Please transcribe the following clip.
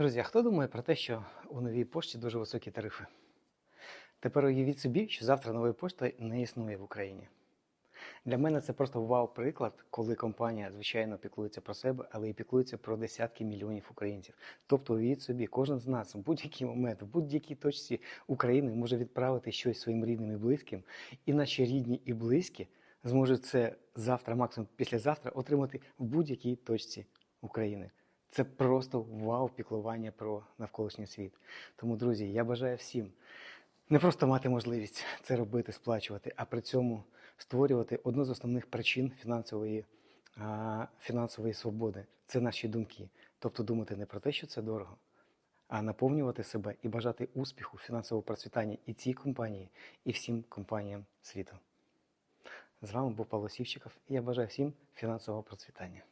Друзі, а хто думає про те, що у новій пошті дуже високі тарифи? Тепер уявіть собі, що завтра нової пошти не існує в Україні. Для мене це просто вау-приклад, коли компанія, звичайно, піклується про себе, але і піклується про десятки мільйонів українців. Тобто, уявіть собі, кожен з нас в будь-який момент, в будь-якій точці України може відправити щось своїм рідним і близьким, і наші рідні і близькі зможуть це завтра, максимум післязавтра, отримати в будь-якій точці України. Це просто вау піклування про навколишній світ. Тому, друзі, я бажаю всім не просто мати можливість це робити, сплачувати, а при цьому створювати одну з основних причин фінансової, а, фінансової свободи. Це наші думки. Тобто думати не про те, що це дорого, а наповнювати себе і бажати успіху, фінансового процвітання і цій компанії, і всім компаніям світу. З вами був Павло Сівчиков, і я бажаю всім фінансового процвітання.